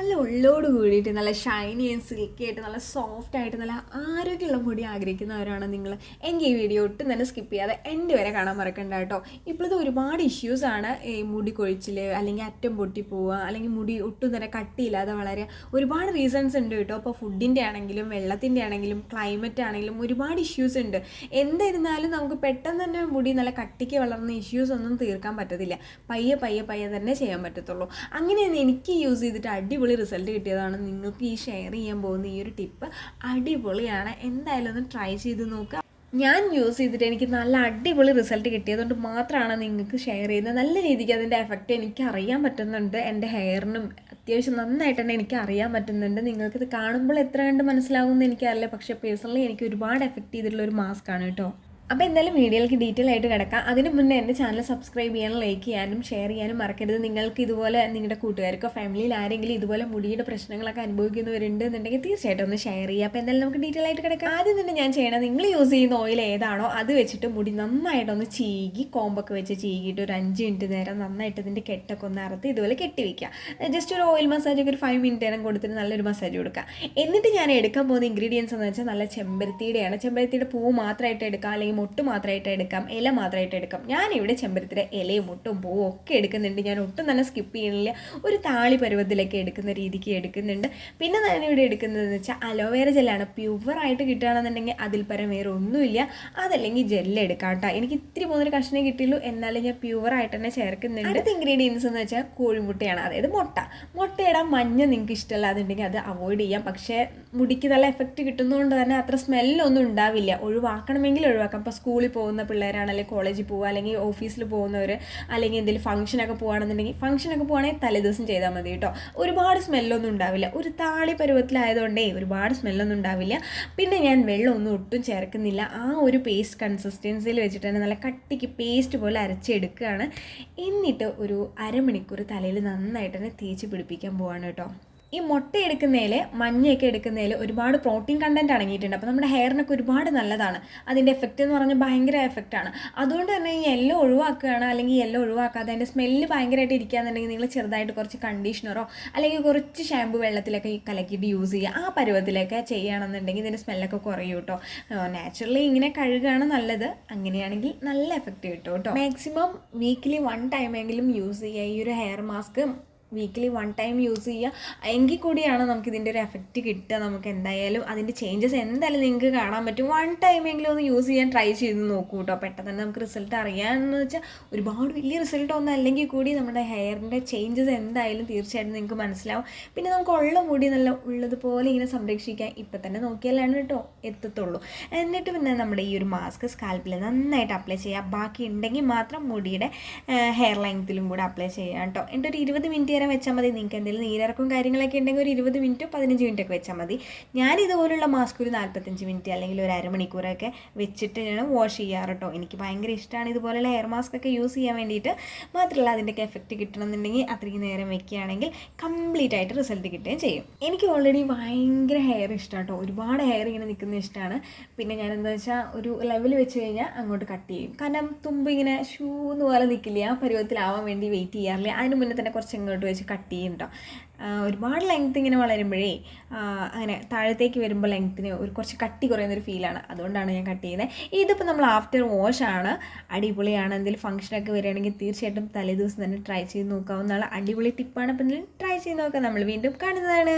നല്ല ഉള്ളോട് കൂടിയിട്ട് നല്ല ഷൈനി ആൻഡ് സിൽക്കി ആയിട്ട് നല്ല സോഫ്റ്റ് ആയിട്ട് നല്ല ആരോഗ്യമുള്ള മുടി ആഗ്രഹിക്കുന്നവരാണ് നിങ്ങൾ എങ്കിൽ ഈ വീഡിയോ ഒട്ടും തന്നെ സ്കിപ്പ് ചെയ്യാതെ എന്റെ വരെ കാണാൻ മറക്കണ്ട കേട്ടോ. ഇപ്പോഴത്തെ ഒരുപാട് ഇഷ്യൂസാണ് ഈ മുടി കൊഴിച്ചിൽ അല്ലെങ്കിൽ അറ്റം പൊട്ടി പോവുക അല്ലെങ്കിൽ മുടി ഒട്ടും തന്നെ കട്ടിയില്ലാതെ വളരെ ഒരുപാട് റീസൺസ് ഉണ്ട് കേട്ടോ. അപ്പോൾ ഫുഡിന്റെ ആണെങ്കിലും വെള്ളത്തിന്റെ ആണെങ്കിലും ക്ലൈമറ്റ് ആണെങ്കിലും ഒരുപാട് ഇഷ്യൂസ് ഉണ്ട്. എന്തായിരുന്നാലും നമുക്ക് പെട്ടെന്ന് തന്നെ മുടി നല്ല കട്ടിക്ക് വളർന്ന ഇഷ്യൂസ് ഒന്നും തീർക്കാൻ പറ്റത്തില്ല. പയ്യെ പയ്യെ പയ്യെ തന്നെ ചെയ്യാൻ പറ്റത്തുള്ളൂ. അങ്ങനെയാണ് എനിക്ക് യൂസ് ചെയ്തിട്ട് അടിപൊളി റിസൾട്ട് കിട്ടിയതാണ്. നിങ്ങൾക്ക് ഈ ഷെയർ ചെയ്യാൻ പോകുന്ന ഈ ഒരു ടിപ്പ് അടിപൊളിയാണ്. എന്തായാലും ഒന്ന് ട്രൈ ചെയ്ത് നോക്കുക ഞാൻ യൂസ് ചെയ്തിട്ട് എനിക്ക് നല്ല അടിപൊളി റിസൾട്ട് കിട്ടിയതുകൊണ്ട് മാത്രമാണ് നിങ്ങൾക്ക് ഷെയർ ചെയ്യുന്നത്. നല്ല രീതിക്ക് അതിന്റെ എഫക്റ്റ് എനിക്ക് അറിയാൻ പറ്റുന്നുണ്ട്. എന്റെ ഹെയറിനും അത്യാവശ്യം നന്നായിട്ട് തന്നെ എനിക്ക് അറിയാൻ പറ്റുന്നുണ്ട്. നിങ്ങൾക്കിത് കാണുമ്പോൾ എത്ര കണ്ട് മനസ്സിലാകുമെന്ന് എനിക്കറിയില്ല. പക്ഷേ പേഴ്സണലി എനിക്ക് ഒരുപാട് എഫക്റ്റ് ചെയ്തിട്ടുള്ള ഒരു മാസ്ക് ആണ് കേട്ടോ. അപ്പോൾ എന്തായാലും വീഡിയോയിലേക്ക് ഡീറ്റെയിൽ ആയിട്ട് കിടക്കാം. അതിന് മുന്നേ എന്റെ ചാനൽ സബ്സ്ക്രൈബ് ചെയ്യാനും ലൈക്ക് ചെയ്യാനും ഷെയർ ചെയ്യാനും മറക്കരുത്. നിങ്ങൾക്ക് ഇതുപോലെ നിങ്ങളുടെ കൂട്ടുകാർക്കോ ഫാമിലിയിൽ ആരെങ്കിലും ഇതുപോലെ മുടിയുടെ പ്രശ്നങ്ങളൊക്കെ അനുഭവിക്കുന്നവരുണ്ട് എന്നുണ്ടെങ്കിൽ തീർച്ചയായിട്ടും ഒന്ന് ഷെയർ ചെയ്യുക. അപ്പോൾ എന്തായാലും നമുക്ക് ഡീറ്റെയിൽ ആയിട്ട് കിടക്കാം. ആദ്യം തന്നെ ഞാൻ ചെയ്യണം നിങ്ങൾ യൂസ് ചെയ്യുന്ന ഓയിൽ ഏതാണോ അത് വെച്ചിട്ട് മുടി നന്നായിട്ടൊന്ന് ചീകി കോമ്പൊക്കെ വെച്ച് ചീകിയിട്ട് ഒരു അഞ്ച് മിനിറ്റ് നേരം നന്നായിട്ട് ഇതിന്റെ കെട്ടൊക്കെ ഒന്ന് അറുത്ത് ഇതുപോലെ കെട്ടി വയ്ക്കുക ജസ്റ്റ് ഒരു ഓയിൽ മസാജ് ഒക്കെ ഒരു ഫൈവ് മിനിറ്റ് നേരം കൊടുത്തിട്ട് നല്ലൊരു മസാജ് കൊടുക്കുക. എന്നിട്ട് ഞാൻ എടുക്കാൻ പോകുന്ന ഇൻഗ്രീഡിയൻസ് എന്ന് വെച്ചാൽ നല്ല ചെമ്പരത്തിയുടെയാണ്. ചെമ്പരത്തിയുടെ പൂ മാത്രമായിട്ട് എടുക്കാം. അല്ലെങ്കിൽ മുട്ട് മാത്രമായിട്ട് എടുക്കാം ഇല മാത്രമായിട്ട് എടുക്കാം. ഞാനിവിടെ ചെമ്പരത്തിലെ ഇലയും മുട്ടും പൂവും ഒക്കെ എടുക്കുന്നുണ്ട്. ഞാൻ ഒട്ടും തന്നെ സ്കിപ്പ് ചെയ്യുന്നില്ല ഒരു താളി പരുവത്തിലൊക്കെ എടുക്കുന്ന രീതിക്ക് എടുക്കുന്നുണ്ട്. പിന്നെ ഞാൻ ഇവിടെ എടുക്കുന്നതെന്ന് വെച്ചാൽ അലോവേര ജെല്ലാണ് പ്യുവറായിട്ട് കിട്ടുകയാണെന്നുണ്ടെങ്കിൽ അതിൽ പരം വേറെ ഒന്നുമില്ല. അതല്ലെങ്കിൽ ജെല്ല് എടുക്കാം കേട്ടോ എനിക്ക് ഇത്തിരി പോകുന്നൊരു കഷ്ണം കിട്ടിയുള്ളൂ. എന്നാലും ഞാൻ പ്യുവറായിട്ട് തന്നെ ചേർക്കുന്നുണ്ട്. അടുത്ത ഇൻഗ്രീഡിയൻസ് എന്ന് വെച്ചാൽ കോഴിമുട്ടയാണ്. അതായത് മുട്ട. മുട്ടയുടെ മഞ്ഞ നിങ്ങൾക്ക് ഇഷ്ടമല്ലാതുണ്ടെങ്കിൽ അത് അവോയ്ഡ് ചെയ്യാം. പക്ഷേ മുടിക്ക് നല്ല എഫക്റ്റ് കിട്ടുന്നതുകൊണ്ട് തന്നെ അത്ര സ്മെല്ലൊന്നും ഉണ്ടാവില്ല. ഒഴിവാക്കണമെങ്കിൽ ഒഴിവാക്കാം. ഇപ്പോൾ സ്കൂളിൽ പോകുന്ന പിള്ളേരാണ് അല്ലെങ്കിൽ കോളേജിൽ പോകുക അല്ലെങ്കിൽ ഓഫീസിൽ പോകുന്നവർ അല്ലെങ്കിൽ എന്തെങ്കിലും ഫംഗ്ഷനൊക്കെ പോകുകയാണെന്നുണ്ടെങ്കിൽ ഫംഗ്ഷനൊക്കെ പോകുകയാണെങ്കിൽ തലേദിവസം ചെയ്താൽ മതി കേട്ടോ ഒരുപാട് സ്മെല്ലൊന്നും ഉണ്ടാവില്ല. ഒരു താളി പരുവത്തിലായതുകൊണ്ടേ ഒരുപാട് സ്മെല്ലൊന്നും ഉണ്ടാവില്ല. പിന്നെ ഞാൻ വെള്ളമൊന്നും ഒട്ടും ചേർക്കുന്നില്ല. ആ ഒരു പേസ്റ്റ് കൺസിസ്റ്റൻസിയിൽ വെച്ചിട്ട് തന്നെ നല്ല കട്ടിക്ക് പേസ്റ്റ് പോലെ അരച്ചെടുക്കുകയാണ്. എന്നിട്ട് ഒരു അരമണിക്കൂർ തലയിൽ നന്നായിട്ട് തന്നെ തേച്ച് പിടിപ്പിക്കാൻ പോവാണ് കേട്ടോ ഈ മുട്ട എടുക്കുന്നതിൽ മഞ്ഞയൊക്കെ എടുക്കുന്നതിൽ ഒരുപാട് പ്രോട്ടീൻ കണ്ടന്റ് അടങ്ങിയിട്ടുണ്ട്. അപ്പോൾ നമ്മുടെ ഹെയറിനൊക്കെ ഒരുപാട് നല്ലതാണ്. അതിന്റെ എഫക്റ്റ് എന്ന് പറഞ്ഞാൽ ഭയങ്കര എഫക്റ്റാണ് അതുകൊണ്ട് തന്നെ ഈ യെല്ലോ ഒഴിവാക്കുകയാണ് അല്ലെങ്കിൽ യെല്ലോ ഒഴിവാക്കാതെ അതിന്റെ സ്മെല്ല് ഭയങ്കരമായിട്ട് ഇരിക്കുകയെന്നുണ്ടെങ്കിൽ നിങ്ങൾ ചെറുതായിട്ട് കുറച്ച് കണ്ടീഷണറോ അല്ലെങ്കിൽ കുറച്ച് ഷാമ്പു വെള്ളത്തിലൊക്കെ കലക്കിയിട്ട് യൂസ് ചെയ്യുക. ആ പരുവത്തിലൊക്കെ ചെയ്യുകയാണെന്നുണ്ടെങ്കിൽ ഇതിന്റെ സ്മെല്ലൊക്കെ കുറയും കേട്ടോ. നാച്ചുറലി ഇങ്ങനെ കഴുകുകയാണ് നല്ലത്. അങ്ങനെയാണെങ്കിൽ നല്ല എഫക്റ്റ് കിട്ടും കേട്ടോ. മാക്സിമം വീക്കിലി വൺ ടൈമെങ്കിലും യൂസ് ചെയ്യുക. ഈ ഒരു hair mask weekly one time use ചെയ്യുക എങ്കിൽ കൂടിയാണ് നമുക്ക് ഇതിന്റെ ഒരു എഫക്റ്റ് കിട്ടുക. നമുക്ക് എന്തായാലും അതിന്റെ ചേഞ്ചസ് എന്തായാലും നിങ്ങൾക്ക് കാണാൻ പറ്റും. വൺ ടൈമെങ്കിലും ഒന്ന് യൂസ് ചെയ്യാൻ ട്രൈ ചെയ്ത് നോക്കൂ കേട്ടോ പെട്ടെന്ന് തന്നെ നമുക്ക് റിസൾട്ട് അറിയാമെന്ന് വെച്ചാൽ ഒരുപാട് വലിയ റിസൾട്ട് ഒന്നും അല്ലെങ്കിൽ കൂടി നമ്മുടെ ഹെയറിന്റെ ചേഞ്ചസ് എന്തായാലും തീർച്ചയായിട്ടും നിങ്ങൾക്ക് മനസ്സിലാവും. പിന്നെ നമുക്ക് ഉള്ള മുടി നല്ല ഉള്ളതുപോലെ ഇങ്ങനെ സംരക്ഷിക്കാൻ ഇപ്പം തന്നെ നോക്കിയാലാണ് കേട്ടോ എത്തത്തുള്ളൂ. എന്നിട്ട് പിന്നെ നമ്മുടെ ഈ ഒരു മാസ്ക് സ്കാൽപ്പിൽ നന്നായിട്ട് അപ്ലൈ ചെയ്യുക ബാക്കി ഉണ്ടെങ്കിൽ മാത്രം മുടിയുടെ ഹെയർ ലെങ്ത്തിലും കൂടെ അപ്ലൈ ചെയ്യാം കേട്ടോ എന്റെ ഒരു ഇരുപത് മിനിറ്റ് നേരം വെച്ചാൽ മതി. നിങ്ങൾക്ക് എന്തെങ്കിലും നീരിറക്കും കാര്യങ്ങളൊക്കെ ഉണ്ടെങ്കിൽ ഒരു ഇരുപത് മിനിറ്റോ പതിനഞ്ച് മിനിറ്റ് ഒക്കെ വെച്ചാൽ മതി. ഞാൻ ഇതുപോലുള്ള മാസ്ക് ഒരു നാൽപ്പത്തഞ്ച് മിനിറ്റ് അല്ലെങ്കിൽ ഒരു അരമണിക്കൂറൊക്കെ വെച്ചിട്ട് ഞാൻ വാഷ് ചെയ്യാറ് കേട്ടോ എനിക്ക് ഭയങ്കര ഇഷ്ടമാണ് ഇതുപോലുള്ള ഹെയർ മാസ്ക് ഒക്കെ യൂസ് ചെയ്യാൻ വേണ്ടിയിട്ട്. മാത്രമല്ല അതിന്റെയൊക്കെ എഫക്റ്റ് കിട്ടണമെന്നുണ്ടെങ്കിൽ അത്രയും നേരം വെക്കുകയാണെങ്കിൽ കംപ്ലീറ്റ് ആയിട്ട് റിസൾട്ട് കിട്ടുകയും ചെയ്യും. എനിക്ക് ഓൾറെഡി ഭയങ്കര ഹെയർ ഇഷ്ടമാണ് കേട്ടോ ഒരുപാട് ഹെയർ ഇങ്ങനെ നിൽക്കുന്ന ഇഷ്ടമാണ് പിന്നെ ഞാൻ എന്താ വെച്ചാൽ ഒരു ലെവൽ വെച്ച് കഴിഞ്ഞാൽ അങ്ങോട്ട് കട്ട് ചെയ്യും. കാരണം തുമ്പ് ഇങ്ങനെ ഷൂ എന്ന് പോലെ നിൽക്കില്ല ആ പരുവത്തിലാവാൻ വേണ്ടി വെയിറ്റ് ചെയ്യാറില്ല? അതിന് മുന്നേ തന്നെ കുറച്ച് ഇങ്ങോട്ട് വെച്ച് കട്ട് ചെയ്യും കേട്ടോ ഒരുപാട് ലെങ്ത് ഇങ്ങനെ വളരുമ്പോഴേ അങ്ങനെ താഴത്തേക്ക് വരുമ്പോൾ ലെങ്ത്തിന് ഒരു കുറച്ച് കട്ടി കുറയുന്നൊരു ഫീലാണ് അതുകൊണ്ടാണ് ഞാൻ കട്ട് ചെയ്യുന്നത് ഇതിപ്പോൾ നമ്മൾ ആഫ്റ്റർ വാഷ് ആണ് അടിപൊളിയാണ്. എന്തെങ്കിലും ഫംഗ്ഷനൊക്കെ വരികയാണെങ്കിൽ തീർച്ചയായിട്ടും തലേ ദിവസം തന്നെ ട്രൈ ചെയ്ത് നോക്കാവുന്നതാണ്. അടിപൊളി ടിപ്പാണ് അപ്പം ട്രൈ ചെയ്ത് നോക്കാം. നമ്മൾ വീണ്ടും കാണുന്നതാണ്.